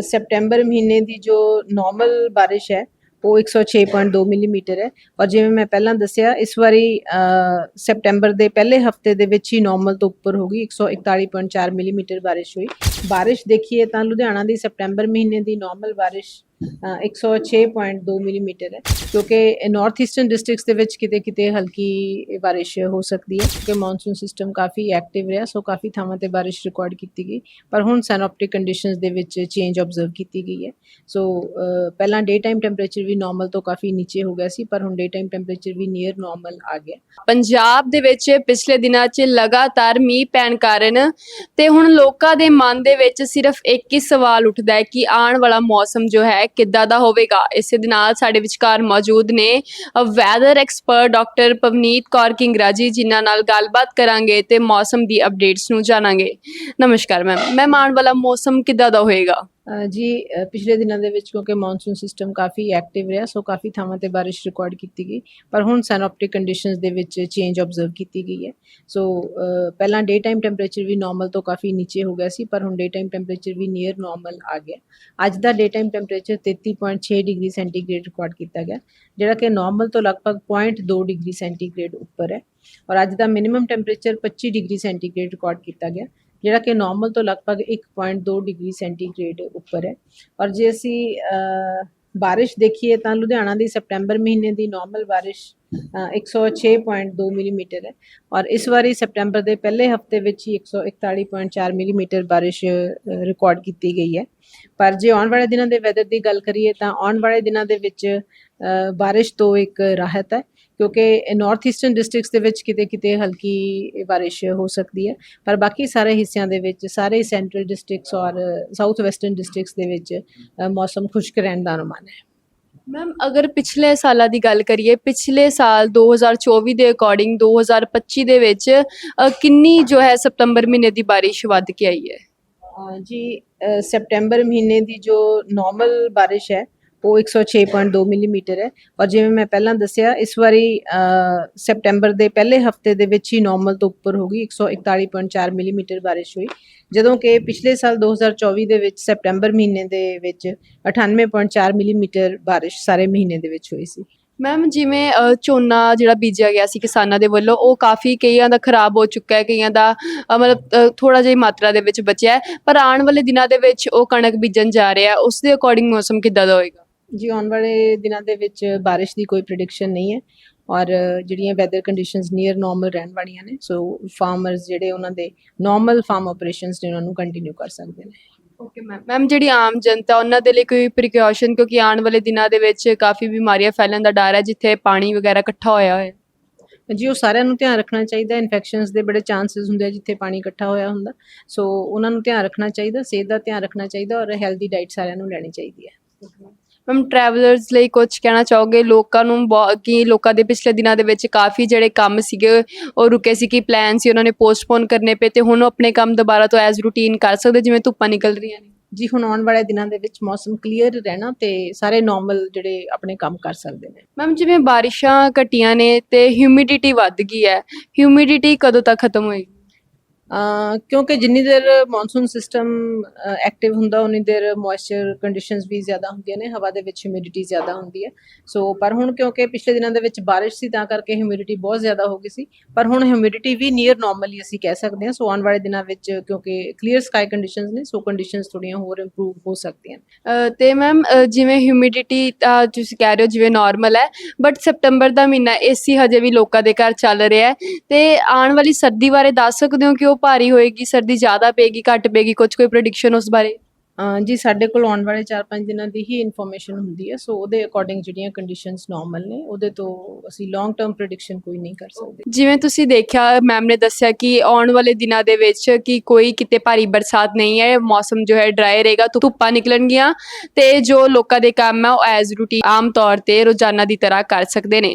September ਮਹੀਨੇ ਦੀ ਜੋ normal ਬਾਰਿਸ਼ ਹੈ, ਉਹ 106.2 ਮਿਲੀਮੀਟਰ ਹੈ। ਔਰ ਜਿਵੇਂ ਮੈਂ ਪਹਿਲਾਂ ਦੱਸਿਆ, ਇਸ ਵਾਰੀ ਸੈਪਟੈਂਬਰ ਦੇ ਪਹਿਲੇ ਹਫ਼ਤੇ ਦੇ ਵਿੱਚ ਹੀ ਨਾਰਮਲ ਤੋਂ ਉੱਪਰ ਹੋ ਗਈ 141.4 ਮਿਲੀਮੀਟਰ ਬਾਰਿਸ਼ ਹੋਈ। ਬਾਰਿਸ਼ ਦੇਖੀਏ ਤਾਂ ਲੁਧਿਆਣਾ ਦੀ ਸੈਪਟੈਂਬਰ ਮਹੀਨੇ ਦੀ ਨਾਰਮਲ ਬਾਰਿਸ਼ 106.2 ਮਿਲੀਮੀਟਰ ਹੈ ਕਿਉਂਕਿ ਨਾਰਥ ਈਸਟਰਨ ਡਿਸਟ੍ਰਿਕਟਸ ਦੇ ਵਿੱਚ ਕਿਤੇ ਕਿਤੇ ਹਲਕੀ ਬਾਰਿਸ਼ ਹੋ ਸਕਦੀ ਹੈ, ਕਿਉਂਕਿ ਮੌਨਸੂਨ ਸਿਸਟਮ ਕਾਫੀ ਐਕਟਿਵ ਰਿਹਾ ਸੋ ਕਾਫੀ ਥਾਵਾਂ ਤੇ ਬਾਰਿਸ਼ ਰਿਕਾਰਡ ਕੀਤੀ ਗਈ, ਪਰ ਹੁਣ ਸੈਨੋਪਟਿਕ ਕੰਡੀਸ਼ਨਸ ਦੇ ਵਿੱਚ ਚੇਂਜ ਆਬਜ਼ਰਵ ਕੀਤੀ ਗਈ ਹੈ। ਸੋ ਪਹਿਲਾਂ ਡੇ ਟਾਈਮ ਟੈਂਪਰੇਚਰ ਵੀ ਨਾਰਮਲ ਤੋਂ ਕਾਫੀ ਨੀਚੇ ਹੋ ਗਿਆ ਸੀ, ਪਰ ਹੁਣ ਡੇ ਟਾਈਮ ਟੈਂਪਰੇਚਰ ਵੀ ਨੀਅਰ ਨਾਰਮਲ ਆ ਗਿਆ। ਪੰਜਾਬ ਦੇ ਵਿੱਚ ਪਿਛਲੇ ਦਿਨਾਂ 'ਚ ਲਗਾਤਾਰ ਮੀਂਹ ਪੈਣ ਕਾਰਨ ਤੇ ਹੁਣ ਲੋਕਾਂ ਦੇ ਮਨ ਦੇ ਵਿੱਚ ਸਿਰਫ ਇੱਕ ਹੀ ਸਵਾਲ ਉੱਠਦਾ ਹੈ ਕਿ ਆਉਣ ਵਾਲਾ ਮੌਸਮ ਜੋ ਹੈ ਕਿੱਦਾਂ ਦਾ ਹੋਵੇਗਾ? ਇਸੇ ਦੇ ਨਾਲ ਸਾਡੇ ਵਿਚਕਾਰ ਮੌਜੂਦ ਨੇ weather expert doctor Pavneet Kaur Kingra ji, ਜਿਨ੍ਹਾਂ ਨਾਲ ਗੱਲਬਾਤ ਕਰਾਂਗੇ ਤੇ ਮੌਸਮ ਦੀ ਅਪਡੇਟਸ ਨੂੰ ਜਾਣਾਂਗੇ। ਨਮਸਕਾਰ ਮੈਮ ਮੈਮ ਆਉਣ ਵਾਲਾ ਮੌਸਮ ਕਿੱਦਾਂ ਦਾ ਹੋਏਗਾ? ਜੀ ਪਿਛਲੇ ਦਿਨਾਂ ਦੇ ਵਿੱਚ ਕਿਉਂਕਿ ਮੌਨਸੂਨ ਸਿਸਟਮ ਕਾਫੀ ਐਕਟਿਵ ਰਿਹਾ ਸੋ ਕਾਫੀ ਥਾਵਾਂ ਤੇ ਬਾਰਿਸ਼ ਰਿਕਾਰਡ ਕੀਤੀ ਗਈ, ਪਰ ਹੁਣ ਸੈਨੋਪਟਿਕ ਕੰਡੀਸ਼ਨਸ ਦੇ ਵਿੱਚ ਚੇਂਜ ਆਬਜ਼ਰਵ ਕੀਤੀ ਗਈ ਹੈ। ਸੋ ਪਹਿਲਾਂ ਡੇ ਟਾਈਮ ਟੈਂਪਰੇਚਰ ਵੀ ਨਾਰਮਲ ਤੋਂ ਕਾਫੀ ਨੀਚੇ ਹੋ ਗਿਆ ਸੀ, ਪਰ ਹੁਣ ਡੇ ਟਾਈਮ ਟੈਂਪਰੇਚਰ ਵੀ ਨੀਅਰ ਨਾਰਮਲ ਆ ਗਿਆ। ਅੱਜ ਦਾ day time temperature 33.6 degree centigrade record ਕੀਤਾ ਗਿਆ, ਜਿਹੜਾ ਕਿ ਨਾਰਮਲ ਤੋਂ ਲਗਭਗ 0.2 ਡਿਗਰੀ ਸੈਂਟੀਗ੍ਰੇਡ ਉੱਪਰ ਹੈ। ਔਰ ਅੱਜ ਦਾ minimum temperature 25 degree centigrade record ਕੀਤਾ ਗਿਆ ਜਿਹੜਾ ਕਿ ਨਾਰਮਲ ਤੋਂ ਲਗਭਗ 1.2 ਡਿਗਰੀ ਸੈਂਟੀਗ੍ਰੇਡ ਉੱਪਰ ਹੈ। ਔਰ ਜੇ ਅਸੀਂ ਬਾਰਿਸ਼ ਦੇਖੀਏ ਤਾਂ ਲੁਧਿਆਣਾ ਦੀ ਸਤੰਬਰ ਮਹੀਨੇ ਦੀ ਨਾਰਮਲ ਬਾਰਿਸ਼ ਅ, 106.2 ਮਿਲੀਮੀਟਰ ਹੈ। ਔਰ ਇਸ ਵਾਰੀ ਸਤੰਬਰ ਦੇ ਪਹਿਲੇ ਹਫ਼ਤੇ ਵਿੱਚ ਹੀ 141.4 ਮਿਲੀਮੀਟਰ ਬਾਰਿਸ਼ ਰਿਕਾਰਡ ਕੀਤੀ ਗਈ ਹੈ। ਪਰ ਜੇ ਆਉਣ ਵਾਲੇ ਦਿਨਾਂ ਦੇ ਵੈਦਰ ਦੀ ਗੱਲ ਕਰੀਏ ਤਾਂ ਆਉਣ ਵਾਲੇ ਦਿਨਾਂ ਦੇ ਵਿੱਚ ਬਾਰਿਸ਼ ਤੋਂ ਇੱਕ ਰਾਹਤ ਹੈ। ਕਿਉਂਕਿ ਨਾਰਥ ਈਸਟਰਨ ਡਿਸਟ੍ਰਿਕਟਸ ਦੇ ਵਿੱਚ ਕਿਤੇ ਕਿਤੇ ਹਲਕੀ ਬਾਰਿਸ਼ ਹੋ ਸਕਦੀ ਹੈ ਪਰ ਬਾਕੀ ਸਾਰੇ ਹਿੱਸਿਆਂ ਦੇ ਵਿੱਚ ਸਾਰੇ ਸੈਂਟਰਲ ਡਿਸਟ੍ਰਿਕਟਸ ਔਰ ਸਾਊਥ ਵੈਸਟਰਨ ਡਿਸਟ੍ਰਿਕਟਸ ਦੇ ਵਿੱਚ ਮੌਸਮ ਖੁਸ਼ਕ ਰਹਿਣ ਦਾ ਅਨੁਮਾਨ ਹੈ। ਮੈਮ ਅਗਰ ਪਿਛਲੇ ਸਾਲਾਂ ਦੀ ਗੱਲ ਕਰੀਏ ਪਿਛਲੇ ਸਾਲ 2024 ਦੇ ਅਕੋਰਡਿੰਗ 2025 ਦੇ ਵਿੱਚ ਕਿੰਨੀ ਜੋ ਹੈ ਸਤੰਬਰ ਮਹੀਨੇ ਦੀ ਬਾਰਿਸ਼ ਵੱਧ ਕੇ ਆਈ ਹੈ? ਜੀ ਸਤੰਬਰ ਮਹੀਨੇ ਦੀ ਜੋ ਨਾਰਮਲ ਬਾਰਿਸ਼ ਹੈ ਉਹ 106.2 ਮਿਲੀਮੀਟਰ ਹੈ। ਔਰ ਜਿਵੇਂ ਮੈਂ ਪਹਿਲਾਂ ਦੱਸਿਆ, ਇਸ ਵਾਰੀ ਸੈਪਟੈਂਬਰ ਦੇ ਪਹਿਲੇ ਹਫ਼ਤੇ ਦੇ ਵਿੱਚ ਹੀ ਨਾਰਮਲ ਤੋਂ ਉੱਪਰ ਹੋ ਗਈ 141.4 ਮਿਲੀਮੀਟਰ ਬਾਰਿਸ਼ ਹੋਈ। ਜਦੋਂ ਕਿ ਪਿਛਲੇ ਸਾਲ 2024 ਦੇ ਵਿੱਚ, ਸੈਪਟੈਂਬਰ ਮਹੀਨੇ ਦੇ ਵਿੱਚ 98.4 ਮਿਲੀਮੀਟਰ ਬਾਰਿਸ਼ ਸਾਰੇ ਮਹੀਨੇ ਦੇ ਵਿੱਚ ਹੋਈ ਸੀ। ਮੈਮ, ਜਿਵੇਂ ਝੋਨਾ ਜਿਹੜਾ ਬੀਜਿਆ ਗਿਆ ਸੀ ਕਿਸਾਨਾਂ ਦੇ ਵੱਲੋਂ, ਉਹ ਕਾਫੀ ਕਈਆਂ ਦਾ ਖਰਾਬ ਹੋ ਚੁੱਕਾ ਹੈ, ਕਈਆਂ ਦਾ ਮਤਲਬ ਥੋੜਾ ਜਿਹੀ ਮਾਤਰਾ ਦੇ ਵਿੱਚ ਬਚਿਆ ਪਰ ਆਉਣ ਵਾਲੇ ਦਿਨਾਂ ਦੇ ਵਿੱਚ ਉਹ ਕਣਕ ਬੀਜਣ ਜਾ ਰਿਹਾ ਉਸ ਦੇ ਅਕੋਰਡਿੰਗ ਮੌਸਮ ਕਿੱਦਾਂ ਦਾ ਹੋਏਗਾ? ਜੀ ਆਉਣ ਵਾਲੇ ਦਿਨਾਂ ਦੇ ਵਿੱਚ ਬਾਰਿਸ਼ ਦੀ ਕੋਈ ਪ੍ਰੈਡਿਕਸ਼ਨ ਨਹੀਂ ਹੈ ਔਰ ਜਿਹੜੀਆਂ ਵੈਦਰ ਕੰਡੀਸ਼ਨਸ ਨੀਅਰ ਨਾਰਮਲ ਰਹਿਣ ਵਾਲੀਆਂ ਨੇ ਸੋ ਫਾਰਮਰਸ ਜਿਹੜੇ ਉਹਨਾਂ ਦੇ ਨਾਰਮਲ ਫਾਰਮ ਆਪਰੇਸ਼ਨਸ ਨੇ ਉਹਨਾਂ ਨੂੰ ਕੰਟੀਨਿਊ ਕਰ ਸਕਦੇ ਨੇ। ਓਕੇ ਮੈਮ ਮੈਮ ਜਿਹੜੀ ਆਮ ਜਨਤਾ ਉਹਨਾਂ ਦੇ ਲਈ ਕੋਈ ਪ੍ਰੀਕਾਸ਼ਨ ਕਿਉਂਕਿ ਆਉਣ ਵਾਲੇ ਦਿਨਾਂ ਦੇ ਵਿੱਚ ਕਾਫੀ ਬਿਮਾਰੀਆਂ ਫੈਲਣ ਦਾ ਡਰ ਹੈ ਜਿੱਥੇ ਪਾਣੀ ਵਗੈਰਾ ਇਕੱਠਾ ਹੋਇਆ ਹੋਇਆ। ਹੈ ਜੀ ਉਹ ਸਾਰਿਆਂ ਨੂੰ ਧਿਆਨ ਰੱਖਣਾ ਚਾਹੀਦਾ ਇਨਫੈਕਸ਼ਨਸ ਦੇ ਬੜੇ ਚਾਂਸਸ ਹੁੰਦੇ ਆ ਜਿੱਥੇ ਪਾਣੀ ਇਕੱਠਾ ਹੋਇਆ ਹੁੰਦਾ। ਸੋ ਉਹਨਾਂ ਨੂੰ ਧਿਆਨ ਰੱਖਣਾ ਚਾਹੀਦਾ ਸਿਹਤ ਦਾ ਧਿਆਨ ਰੱਖਣਾ ਚਾਹੀਦਾ ਔਰ ਹੈਲਦੀ ਡਾਈਟ ਸਾਰਿਆਂ ਨੂੰ ਲੈਣੀ ਚਾਹੀਦੀ ਹੈ। ਮੈਮ ਟਰੈਵਲਰਸ ਲਈ ਕੁਝ ਕਹਿਣਾ ਚਾਹੋਗੇ? ਲੋਕਾਂ ਨੂੰ ਬਹੁਤ- ਕਿ ਲੋਕਾਂ ਦੇ ਪਿਛਲੇ ਦਿਨਾਂ ਦੇ ਵਿੱਚ ਕਾਫੀ ਜਿਹੜੇ ਕੰਮ ਸੀਗੇ ਉਹ ਰੁਕੇ ਸੀ ਕਿ ਪਲਾਨ ਸੀ ਉਹਨਾਂ ਨੇ ਪੋਸਟਪੋਨ ਕਰਨੇ ਪਏ ਤੇ ਹੁਣ ਉਹ ਆਪਣੇ ਕੰਮ ਦੁਬਾਰਾ ਤੋਂ ਐਜ਼ ਰੂਟੀਨ ਕਰ ਸਕਦੇ ਜਿਵੇਂ ਧੁੱਪਾਂ ਨਿਕਲ ਰਹੀਆਂ ਨੇ? ਜੀ ਹੁਣ ਆਉਣ ਵਾਲੇ ਦਿਨਾਂ ਦੇ ਵਿੱਚ ਮੌਸਮ ਕਲੀਅਰ ਰਹਿਣਾ ਤੇ ਸਾਰੇ ਨਾਰਮਲ ਜਿਹੜੇ ਆਪਣੇ ਕੰਮ ਕਰ ਸਕਦੇ ਨੇ। ਮੈਮ ਜਿਵੇਂ ਬਾਰਿਸ਼ਾਂ ਘਟੀਆਂ ਨੇ ਤੇ ਹਿਊਮਿਡਿਟੀ ਵੱਧ ਗਈ ਹੈ ਹਿਊਮਿਡਿਟੀ ਕਦੋਂ ਤੱਕ ਖਤਮ ਹੋਏਗੀ? ਕਿਉਂਕਿ ਜਿੰਨੀ ਦੇਰ ਮੌਨਸੂਨ ਸਿਸਟਮ ਐਕਟਿਵ ਹੁੰਦਾ ਉਨੀ ਦੇਰ ਮੋਇਸਚਰ ਕੰਡੀਸ਼ਨਸ ਵੀ ਜ਼ਿਆਦਾ ਹੁੰਦੀਆਂ ਨੇ ਹਵਾ ਦੇ ਵਿੱਚ ਹਿਊਮਿਡਿਟੀ ਜ਼ਿਆਦਾ ਹੁੰਦੀ ਹੈ। ਸੋ ਪਰ ਹੁਣ ਕਿਉਂਕਿ ਪਿਛਲੇ ਦਿਨਾਂ ਦੇ ਵਿੱਚ ਬਾਰਿਸ਼ ਸੀ ਤਾਂ ਕਰਕੇ ਹਿਊਮਿਡਿਟੀ ਬਹੁਤ ਜ਼ਿਆਦਾ ਹੋ ਗਈ ਸੀ। ਪਰ ਹੁਣ ਹਿਊਮਿਡਿਟੀ ਵੀ ਨੀਅਰ ਨਾਰਮਲ ਅਸੀਂ ਕਹਿ ਸਕਦੇ ਹਾਂ। ਸੋ ਆਉਣ ਵਾਲੇ ਦਿਨਾਂ ਵਿੱਚ ਕਿਉਂਕਿ ਕਲੀਅਰ ਸਕਾਈ ਕੰਡੀਸ਼ਨਸ ਨੇ ਸੋ ਕੰਡੀਸ਼ਨਸ ਥੋੜੀਆਂ ਹੋਰ ਇੰਪਰੂਵ ਹੋ ਸਕਦੀਆਂ ਅ, ਤੇ ਮੈਮ ਜਿਵੇਂ ਹਿਊਮਿਡਿਟੀ ਤੁਸੀਂ ਕਹਿ ਰਹੇ ਹੋ ਜਿਵੇਂ ਨਾਰਮਲ ਹੈ ਬਟ ਸਪਟੰਬਰ ਦਾ ਮਹੀਨਾ ਏਸੀ ਹਜੇ ਵੀ ਲੋਕਾਂ ਦੇ ਘਰ ਚੱਲ ਰਿਹਾ ਹੈ। ਤੇ ਆਉਣ ਵਾਲੀ ਸਰਦੀ ਬਾਰੇ ਦੱਸ ਸਕਦੇ ਹੋ ਕਿ ਉਹ ਭਾਰੀ ਹੋਏਗੀ ਸਰਦੀ ਜ਼ਿਆਦਾ ਪਏਗੀ ਘੱਟ ਪਏਗੀ ਕੁਝ ਕੋਈ ਪ੍ਰੈਡਿਕਸ਼ਨ ਉਸ ਬਾਰੇ? ਜੀ ਸਾਡੇ ਕੋਲ ਆਉਣ ਵਾਲੇ 4-5 ਦਿਨਾਂ ਦੀ ਹੀ ਇਨਫੋਰਮੇਸ਼ਨ ਹੁੰਦੀ ਹੈ ਸੋ ਉਹਦੇ ਅਕੋਰਡਿੰਗ ਜਿਹੜੀਆਂ ਕੰਡੀਸ਼ਨਸ ਨਾਰਮਲ ਨੇ ਉਹਦੇ ਤੋਂ ਅਸੀਂ ਲੌਂਗ ਟਰਮ ਪ੍ਰੈਡਿਕਸ਼ਨ ਕੋਈ ਨਹੀਂ ਕਰ ਸਕਦੇ। ਜਿਵੇਂ ਤੁਸੀਂ ਦੇਖਿਆ ਮੈਮ ਨੇ ਦੱਸਿਆ ਕਿ ਆਉਣ ਵਾਲੇ ਦਿਨਾਂ ਦੇ ਵਿੱਚ ਕਿ ਕੋਈ ਕਿਤੇ ਭਾਰੀ ਬਰਸਾਤ ਨਹੀਂ ਹੈ ਮੌਸਮ ਜੋ ਹੈ ਡਰਾਈ ਰਹੇਗਾ ਧੁੱਪਾਂ ਨਿਕਲਣਗੀਆਂ ਤੇ ਜੋ ਲੋਕਾਂ ਦੇ ਕੰਮ ਹੈ ਉਹ ਐਜ਼ ਰੂਟੀਨ ਆਮ ਤੌਰ ਤੇ ਰੋਜ਼ਾਨਾ ਦੀ ਤਰ੍ਹਾਂ ਕਰ ਸਕਦੇ ਨੇ।